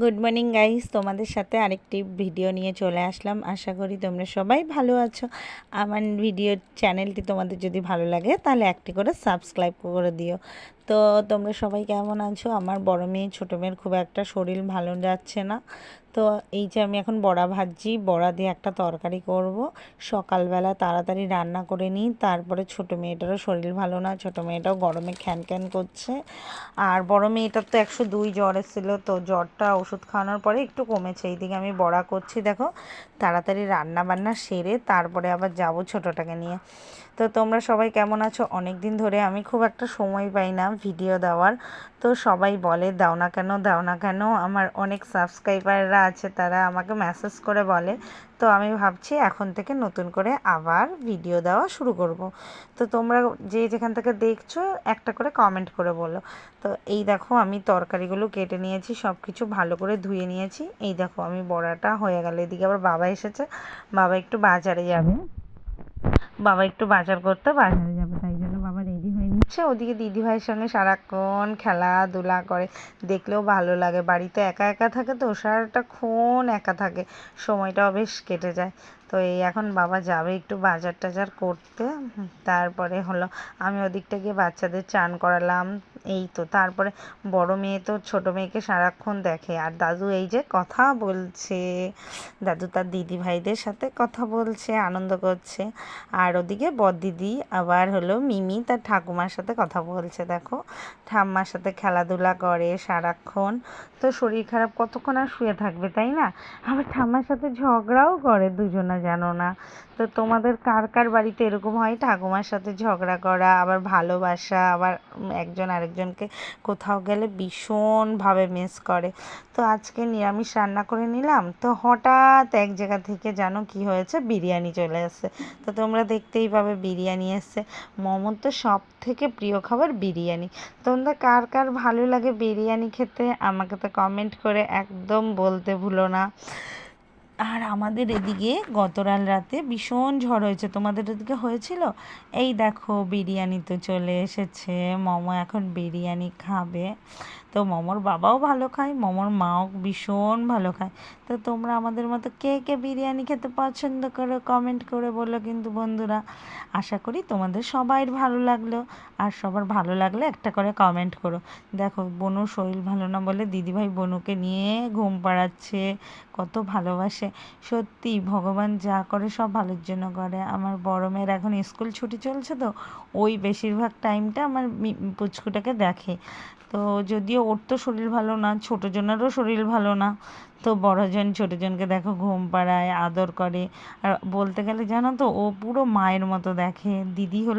Good morning guys তোমাদের সাথে আরেকটি ভিডিও নিয়ে চলে আসলাম। আশা করি তোমরা সবাই ভালো আছো। আমার ভিডিও চ্যানেলটি তোমাদের যদি ভালো লাগে, তাহলে একটি করে সাবস্ক্রাইব করে দিও। তো তোমরা সবাই কেমন আছো? আমার বড় মেয়ে, ছোটো মেয়ের খুব একটা শরীর ভালো যাচ্ছে না। তো এই যে আমি এখন বড়া ভাজছি, বড়া দিয়ে একটা তরকারি করব। সকালবেলা তাড়াতাড়ি রান্না করে নিই, তারপরে ছোটো মেয়েটারও শরীর ভালো না, ছোটো মেয়েটাও গরমে খ্যান খ্যান করছে। আর বড় মেয়েটার তো একশো দুই জ্বর এসেছিল, তো জ্বরটা ওষুধ খাওয়ানোর পরে একটু কমেছে। এইদিকে আমি বড়া করছি, দেখো। তাড়াতাড়ি রান্না বান্না সেরে তারপরে আবার যাব ছোটোটাকে নিয়ে। তো তোমরা সবাই কেমন আছো? অনেক দিন ধরে আমি খুব একটা সময় পাই না। ভিডিও দেওয়ার। তো সবাই বলে, দাও না কেন, দাও না কেন? আমার অনেক সাবস্ক্রাইবাররা আছে, তারা আমাকে মেসেজ করে বলে। তো আমি ভাবছি এখন থেকে নতুন করে আবার ভিডিও দেওয়া শুরু করব। তো তোমরা যে যেখান থেকে দেখছ, একটা করে কমেন্ট করে বলো। তো এই দেখো, আমি তরকারিগুলো কেটে নিয়েছি সব কিছু ভালো করে ধুয়ে নিয়েছি। এই দেখো, আমি বড়াটা হয়ে গেল। এদিকে আবার বাবা এসেছে। বাবা একটু বাজারে যাবে। বাবা একটু বাজার করতে বাজারে যাবে। নিচ্ছে ওদিকে দিদিভাইয়ের সঙ্গে সারাক্ষণ খেলাধুলা করে। দেখলেও ভালো লাগে। বাড়িতে একা একা থাকে তো সারাটাক্ষণ একা থাকে। সময়টাও বেশ কেটে যায়। তো এই এখন বাবা যাবে একটু বাজার টাজার করতে। তারপরে হলো আমি ওদিকটা গিয়ে বাচ্চাদের চান করালাম। এই তো তারপরে বড় মেয়ে তো ছোট মেয়েকে সারাক্ষণ দেখে। আর দাদু এই যে কথা বলছে, দাদু তার দিদি ভাইদের সাথে কথা বলছে, আনন্দ করছে। আর ওদিকে বড়দিদি আবার হলো মিমি তার ঠাকুমার সাথে কথা বলছে, দেখো। ঠাম্মার সাথে খেলাধুলা করে সারাক্ষণ। তো শরীর খারাপ কতক্ষণ আর শুয়ে থাকবে, তাই না? আবার ঠাম্মার সাথে ঝগড়াও করে দুজনা, জানো না? তো তোমাদের কার কার বাড়িতে এরকম হয়? ঠাকুমার সাথে ঝগড়া করা, আবার ভালোবাসা, আবার একজন আরেকজনকে কোথাও গেলে ভীষণভাবে মিস করে। তো আজকে নিরামিষ রান্না করে নিলাম। তো হঠাৎ এক জায়গা থেকে জানো কি হয়েছে, বিরিয়ানি চলে এসছে তো তোমরা দেখতেই পাবে বিরিয়ানি এসছে। মোমোর তো সব থেকে প্রিয় খাবার বিরিয়ানি। তোমরা কার কার ভালো লাগে বিরিয়ানি খেতে, আমাকে তো কমেন্ট করে একদম বলতে ভুলো না। আর আমাদের এদিকে গতকাল রাতে ভীষণ ঝড় হয়েছে। তোমাদের এদিকে হয়েছিল? এই দেখো, বিরিয়ানি তো চলে এসেছে। মমো এখন বিরিয়ানি খাবে। তো মোমোর বাবাও ভালো খায়, মোমোর মাও ভীষণ ভালো খায়। তো তোমরা আমাদের মতো কে কে বিরিয়ানি খেতে পছন্দ করো কমেন্ট করে বলো কিন্তু বন্ধুরা। আশা করি তোমাদের সবাই ভালো লাগল। আর সবার ভালো লাগলে একটা করে কমেন্ট করো। দেখো বনুর শরীর ভালো না বলে দিদিভাই বনুকে নিয়ে ঘুম পাড়াচ্ছে। কত ভালোবাসে সত্যি, ভগবান যা করে সব ভালোর জন্য করে। আমার বড় মেয়ের এখন স্কুল ছুটি চলছে তো, ওই বেশিরভাগ টাইমটা আমার পুচকুটাকে দেখে। তো যদিও ওর তো শরীর ভালো না, ছোটো জনেরও শরীর ভালো না, তো বড়জন ছোটোজনকে দেখো ঘুম পাড়ায়, আদর করে। আর বলতে গেলে জানো তো, ও পুরো মায়ের মতো দেখে। দিদি হলো